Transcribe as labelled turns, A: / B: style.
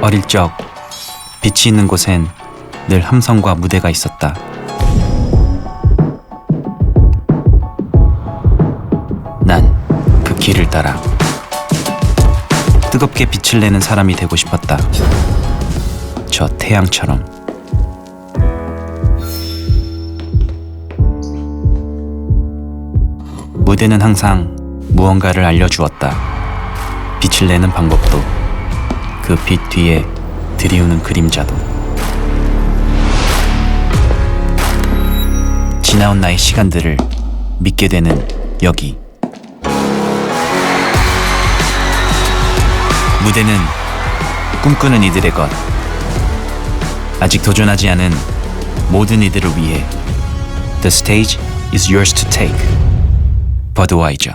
A: 어릴 적 빛이 있는 곳엔 늘 함성과 무대가 있었다. 난 그 길을 따라 뜨겁게 빛을 내는 사람이 되고 싶었다. 저 태양처럼. 무대는 항상 무언가를 알려주었다. 빛을 내는 방법도 그 빛 뒤에 들이우는 그림자도. 지나온 나의 시간들을 믿게 되는 여기. 무대는 꿈꾸는 이들의 것. 아직 도전하지 않은 모든 이들을 위해 The stage is yours to take. 버드와이저